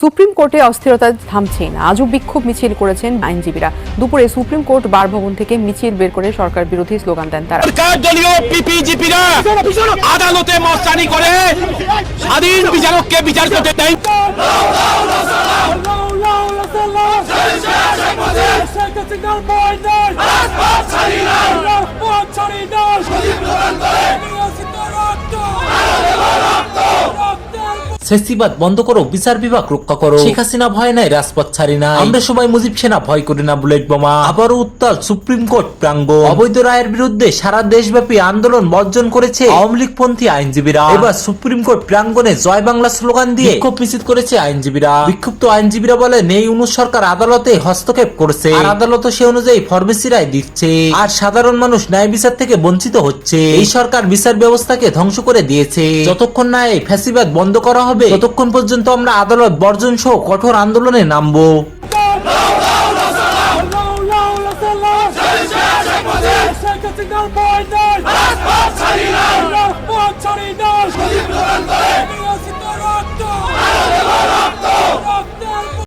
Supreme কোর্টে অস্থিরতা থামছে না আজও বিক্ষোভ মিছিল করেছেন আইনজীবীরা দুপুরে সুপ্রিম কোর্ট বার ভবন থেকে মিছিল বের করে সরকার বিরোধী স্লোগান দেন তারা সরকার দলীয় পিপিজিপিরা আদালতে মস্তানি করে স্বাধীন বিচারককে বিচার করতে দেয় ফেস্টিভাল বন্ধ করো বিচার বিভাগ রক্ষা করো। শেখ হাসিনা ভয় নাই রাজপথ ছাড়ি না আমরা সবাই মুজিব সেনা ভয় করি না বুলেট বোমা। আবারও উত্তাল সুপ্রিম কোর্ট প্রাঙ্গণ। অবৈধ রায়ের বিরুদ্ধে সারা দেশব্যাপী আন্দোলন বর্জন করেছে আওয়ামী লীগ পন্থী আইনজীবীরা। এবার সুপ্রিম কোর্ট প্রাঙ্গণে জয় বাংলা স্লোগান দিয়ে বিক্ষোভ মিছিল করেছে আইনজীবীরা। বিক্ষুব্ধ আইনজীবীরা বলেন এই অনু সরকার আদালতে হস্তক্ষেপ করেছে। আর আদালত সে অনুযায়ী ফরমেসি রায় দিচ্ছে। আর সাধারণ মানুষ ন্যায় বিচার থেকে বঞ্চিত হচ্ছে। এই সরকার বিচার ব্যবস্থাকে ধ্বংস করে দিয়েছে। যতক্ষণ না এই ফ্যাসিবাদ বন্ধ করা হবে ততক্ষণ পর্যন্ত আমরা আদালত বর্জন সহ কঠোর আন্দোলনে নামবো